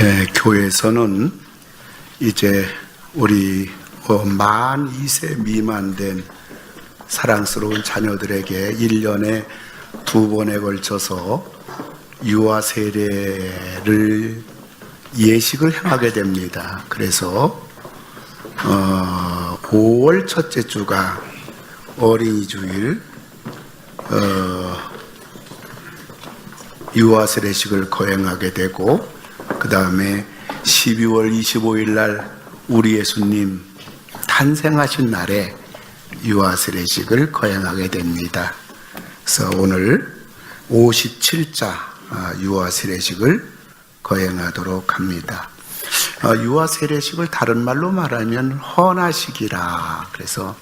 에, 교회에서는 이제 우리 어, 만 2세 미만 된 사랑스러운 자녀들에게 1년에 두 번에 걸쳐서 유아 세례를 예식을 행하게 됩니다. 그래서 어, 5월 첫째 주가 어린이 주일 어, 유아 세례식을 거행하게 되고 그 다음에 12월 25일 날 우리 예수님 탄생하신 날에 유아 세례식을 거행하게 됩니다. 그래서 오늘 57자 아, 유아 세례식을 거행하도록 합니다. 어, 유아 세례식을 다른 말로 말하면 헌화식이라 그래서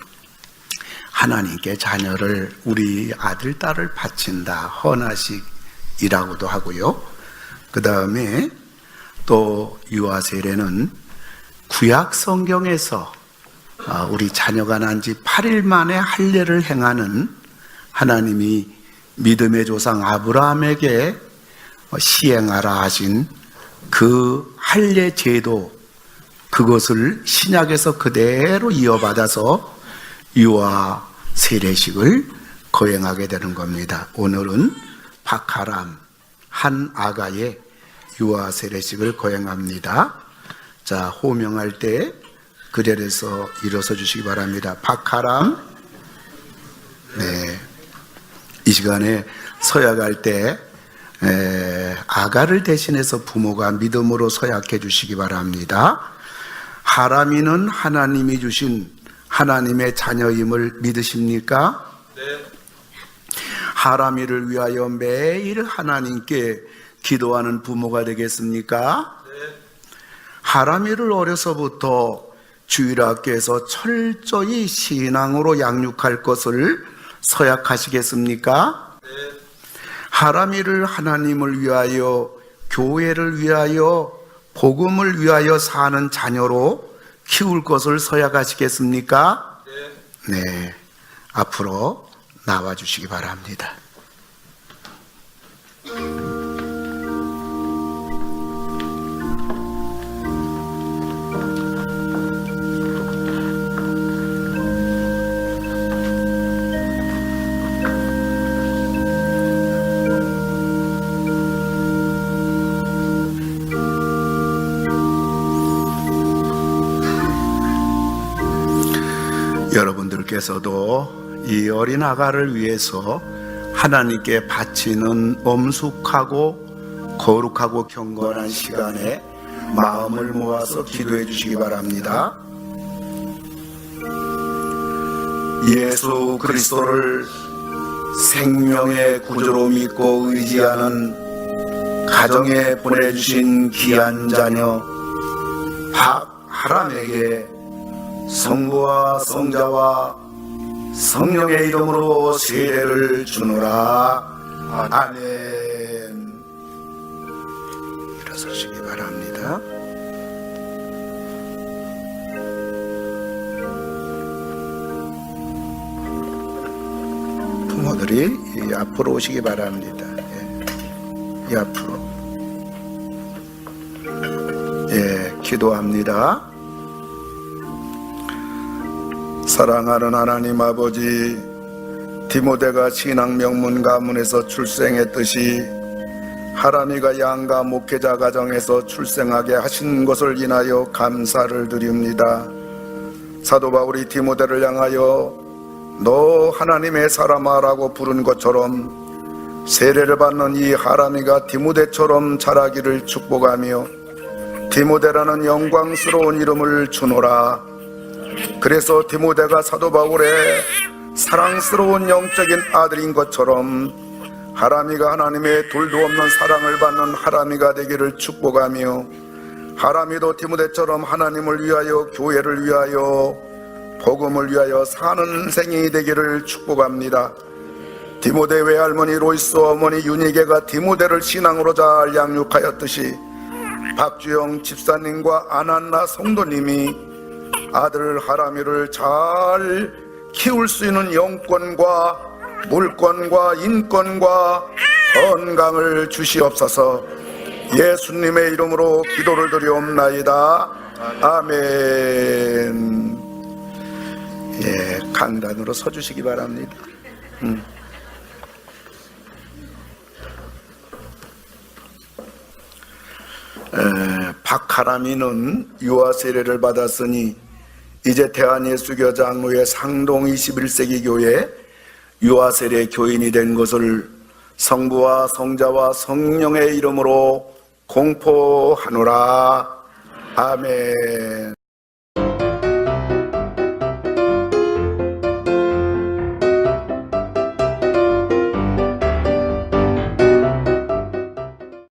하나님께 자녀를 우리 아들 딸을 바친다 헌화식이라고도 하고요. 그 다음에 또 유아 세례는 구약 성경에서 아, 우리 자녀가 난 지 8일 만에 할례를 행하는 하나님이 믿음의 조상 아브라함에게 시행하라 하신 그 할례 제도 그것을 신약에서 그대로 이어받아서 유아 세례식을 거행하게 되는 겁니다. 오늘은 박하람 한 아가의 유아 세례식을 거행합니다. 자, 호명할 때 그 자리에서 일어서 주시기 바랍니다. 박하람 네. 이 시간에 서약할 때 에, 아가를 대신해서 부모가 믿음으로 서약해 주시기 바랍니다. 하람이는 하나님이 주신 하나님의 자녀임을 믿으십니까? 네, 하람이를 위하여 매일 하나님께 기도하는 부모가 되겠습니까? 네, 하람이를 어려서부터 주일 학교에서 철저히 신앙으로 양육할 것을 서약하시겠습니까? 네, 하람이를 하나님을 위하여 교회를 위하여 복음을 위하여 사는 자녀로 키울 것을 서약하시겠습니까? 네. 네. 앞으로 나와 주시기 바랍니다. 여러분들께서도 이 어린 아가를 위해서 하나님께 바치는 엄숙하고 거룩하고 경건한 시간에 마음을 모아서 기도해 주시기 바랍니다. 예수 그리스도를 생명의 구조로 믿고 의지하는 가정에 보내주신 귀한 자녀 박하람에게 성부와 성자와 성령의 이름으로 세례를 주노라. 아멘. 일어서시기 바랍니다. 부모들이 이 앞으로 오시기 바랍니다. 예, 이 앞으로. 예 기도합니다 사랑하는 하나님 아버지 디모데가 신앙 명문 가문에서 출생했듯이 하람이가 양가 목회자 가정에서 출생하게 하신 것을 인하여 감사를 드립니다. 사도 바울이 디모데를 향하여 너 하나님의 사람아라고 부른 것처럼 세례를 받는 이 하람이가 디모데처럼 자라기를 축복하며 디모데라는 영광스러운 이름을 주노라. 그래서 디모데가 사도 바울의 사랑스러운 영적인 아들인 것처럼 하람이가 하나님의 둘도 없는 사랑을 받는 하람이가 되기를 축복하며 하람이도 디모데처럼 하나님을 위하여 교회를 위하여 복음을 위하여 사는 생이 되기를 축복합니다. 디모데 외할머니 로이스 어머니 윤희계가 디모데를 신앙으로 잘 양육하였듯이 박주영 집사님과 아난나 성도님이 아들 하람이를 잘 키울 수 있는 영권과 물권과 인권과 건강을 주시옵소서 예수님의 이름으로 기도를 드리옵나이다. 아멘. 예, 강단으로 서주시기 바랍니다. 음. 에, 박하람이는 유아 세례를 받았으니 이제 대한예수교 장로의 상동 21세기 교회 유아 세례 교인이 된 것을 성부와 성자와 성령의 이름으로 공포하노라. 아멘.